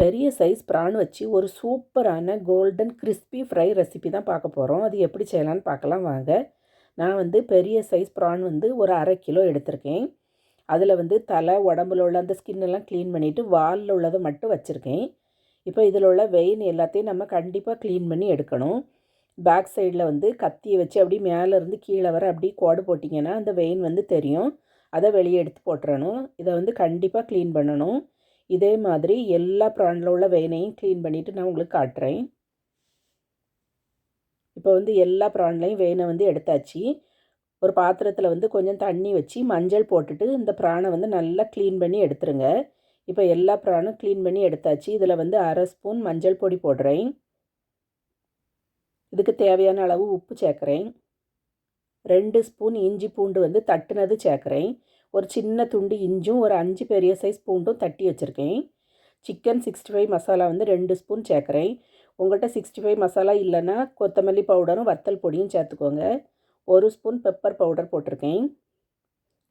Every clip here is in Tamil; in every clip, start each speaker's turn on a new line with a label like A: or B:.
A: பெரிய சைஸ் ப்ரான் வச்சு ஒரு சூப்பரான கோல்டன் கிறிஸ்பி ஃப்ரை ரெசிபி தான் பார்க்க போகிறோம் அது எப்படி செய்யலான்னு பார்க்கலாம் வாங்க. நான் வந்து பெரிய சைஸ் ப்ரான் வந்து ஒரு அரை கிலோ எடுத்திருக்கேன். அதில் வந்து தலை உடம்புல உள்ள அந்த ஸ்கின்னெல்லாம் க்ளீன் பண்ணிவிட்டு வாலில் உள்ளதை மட்டும் வச்சுருக்கேன். இப்போ இதில் உள்ள வெயின் எல்லாத்தையும் நம்ம கண்டிப்பாக க்ளீன் பண்ணி எடுக்கணும். பேக் சைடில் வந்து கத்தியை வச்சு அப்படி மேலேருந்து கீழே வர அப்படி கோடு போட்டிங்கன்னா அந்த வெயின் வந்து தெரியும். அதை வெளியே எடுத்து போட்டுறணும். இதை வந்து கண்டிப்பாக க்ளீன் பண்ணணும். இதே மாதிரி எல்லா ப்ராண்டில் உள்ள வெயினையும் க்ளீன் பண்ணிவிட்டு நான் உங்களுக்கு காட்டுறேன். இப்போ வந்து எல்லா ப்ரான்லையும் வெயினை வந்து எடுத்தாச்சு. ஒரு பாத்திரத்தில் வந்து கொஞ்சம் தண்ணி வச்சு மஞ்சள் போட்டுட்டு இந்த ப்ரானை வந்து நல்லா க்ளீன் பண்ணி எடுத்துருங்க. இப்போ எல்லா ப்ரானும் க்ளீன் பண்ணி எடுத்தாச்சு. இதில் வந்து அரை ஸ்பூன் மஞ்சள் பொடி போடுறேன். இதுக்கு தேவையான அளவு உப்பு சேர்க்குறேன். ரெண்டு ஸ்பூன் இஞ்சி பூண்டு வந்து தட்டுனது சேர்க்குறேன். ஒரு சின்ன துண்டு இஞ்சும் ஒரு அஞ்சு பெரிய சைஸ் பூண்டும் தட்டி வச்சுருக்கேன். சிக்கன் சிக்ஸ்டி ஃபைவ் மசாலா வந்து ரெண்டு ஸ்பூன் சேர்க்குறேன். உங்கள்கிட்ட சிக்ஸ்டி ஃபைவ் மசாலா இல்லைன்னா கொத்தமல்லி பவுடரும் வத்தல் பொடியும் சேர்த்துக்கோங்க. ஒரு ஸ்பூன் பெப்பர் பவுடர் போட்டிருக்கேன்.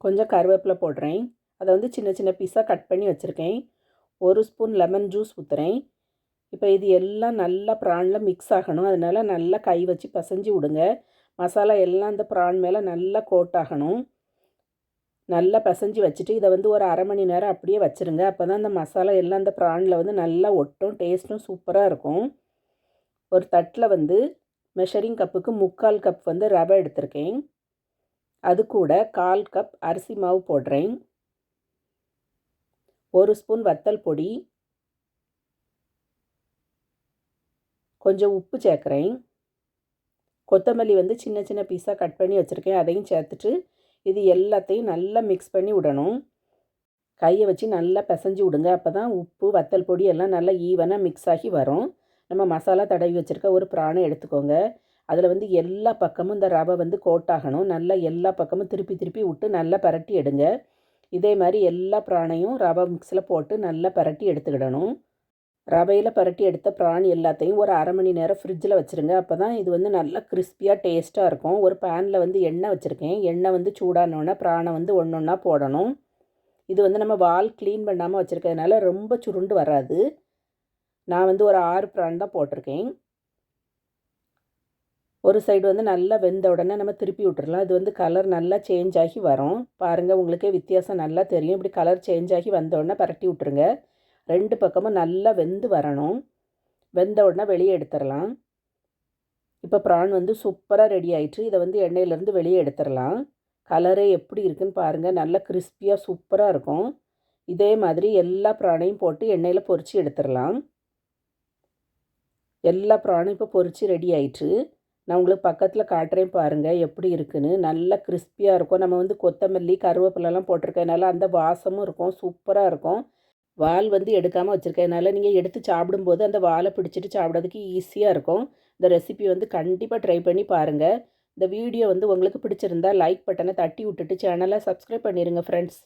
A: கொஞ்சம் கருவேப்பிலை போடுறேன். அதை வந்து சின்ன சின்ன பீஸாக கட் பண்ணி வச்சுருக்கேன். ஒரு ஸ்பூன் லெமன் ஜூஸ் ஊற்றுறேன் இப்போ இது எல்லாம் நல்லா ப்ரானில் மிக்ஸ் ஆகணும். அதனால் நல்லா கை வச்சு பசைஞ்சு விடுங்க. மசாலா எல்லாம் அந்த ப்ரான் மேலே நல்லா கோட் ஆகணும். நல்லா பசைஞ்சு வச்சுட்டு இதை வந்து ஒரு அரை மணி நேரம் அப்படியே வச்சுருங்க. அப்போ தான் அந்த மசாலா எல்லாம் அந்த ப்ரானில் வந்து நல்லா ஒட்டும் டேஸ்ட்டும் சூப்பராக இருக்கும். ஒரு தட்டில் வந்து மெஷரிங் கப்புக்கு முக்கால் கப் வந்து ரவை எடுத்திருக்கேன். அது கூட கால் கப் அரிசி மாவு போடுறேன். ஒரு ஸ்பூன் வத்தல் பொடி. கொஞ்சம் உப்பு சேர்க்குறேன். கொத்தமல்லி வந்து சின்ன சின்ன பீஸாக கட் பண்ணி வச்சுருக்கேன். அதையும் சேர்த்துட்டு இது எல்லாத்தையும் நல்லா மிக்ஸ் பண்ணி விடணும். கையை வச்சு நல்லா பிசைஞ்சு விடுங்க. அப்போ தான் உப்பு வத்தல் பொடி எல்லாம் நல்லா ஈவனாக மிக்ஸ் ஆகி வரும். நம்ம மசாலா தடவி வச்சுருக்க ஒரு பிராணம் எடுத்துக்கோங்க. அதில் வந்து எல்லா பக்கமும் இந்த ரவை வந்து கோட்டாகணும். நல்லா எல்லா பக்கமும் திருப்பி திருப்பி விட்டு நல்லா பரட்டி எடுங்க. இதே மாதிரி எல்லா பிராணையும் ரவை மிக்ஸில் போட்டு நல்லா பரட்டி எடுத்துக்கிடணும். ரவையில் பரட்டி எடுத்த பிரான் எல்லாத்தையும் ஒரு அரை மணி நேரம் ஃப்ரிட்ஜில் வச்சுருங்க. அப்போ தான் இது வந்து நல்லா கிறிஸ்பியாக டேஸ்ட்டாக இருக்கும். ஒரு பேனில் வந்து எண்ணெய் வச்சுருக்கேன். எண்ணெய் வந்து சூடானோடனே பிரானை வந்து ஒன்று ஒன்றா போடணும். இது வந்து நம்ம வால் க்ளீன் பண்ணாமல் வச்சுருக்கிறதுனால ரொம்ப சுருண்டு வராது. நான் வந்து ஒரு ஆறு பிரான் தான் போட்டிருக்கேன். ஒரு சைடு வந்து நல்லா வெந்த உடனே நம்ம திருப்பி விட்டுறலாம். இது வந்து கலர் நல்லா சேஞ்ச் ஆகி வரும். பாருங்கள் உங்களுக்கே வித்தியாசம் நல்லா தெரியும். இப்படி கலர் சேஞ்ச் ஆகி வந்த உடனே பரட்டி விட்டுருங்க. ரெண்டு பக்கமும் நல்லா வெந்து வரணும். வெந்த உடனே வெளியே எடுத்துடலாம். இப்போ ப்ரான் வந்து சூப்பராக ரெடி ஆயிட்டு இதை வந்து எண்ணெயிலேருந்து வெளியே எடுத்துடலாம். கலரே எப்படி இருக்குன்னு பாருங்கள் நல்லா கிறிஸ்பியாக சூப்பராக இருக்கும். இதே மாதிரி எல்லா ப்ராணையும் போட்டு எண்ணெயில் பொறிச்சு எடுத்துடலாம். எல்லா ப்ரானும் இப்போ பொறிச்சு ரெடி ஆயிட்டு நான் உங்களுக்கு பக்கத்தில் காட்டுறேன் பாருங்கள் எப்படி இருக்குன்னு. நல்லா கிறிஸ்பியாக இருக்கும். நம்ம வந்து கொத்தமல்லி கருவேப்பிலெல்லாம் போட்டிருக்கனால அந்த வாசமும் இருக்கும். சூப்பராக இருக்கும். வால் வந்து எடுக்காமல் வச்சுருக்கேனால நீங்கள் எடுத்து சாப்பிடும்போது அந்த வாலை பிடிச்சிட்டு சாப்பிட்றதுக்கு ஈஸியாக இருக்கும். இந்த ரெசிபி வந்து கண்டிப்பாக ட்ரை பண்ணி பாருங்கள் இந்த வீடியோ வந்து உங்களுக்கு பிடிச்சிருந்தா லைக் பட்டனை தட்டி விட்டுட்டு சேனலை சப்ஸ்கிரைப் பண்ணிடுங்க ஃப்ரெண்ட்ஸ்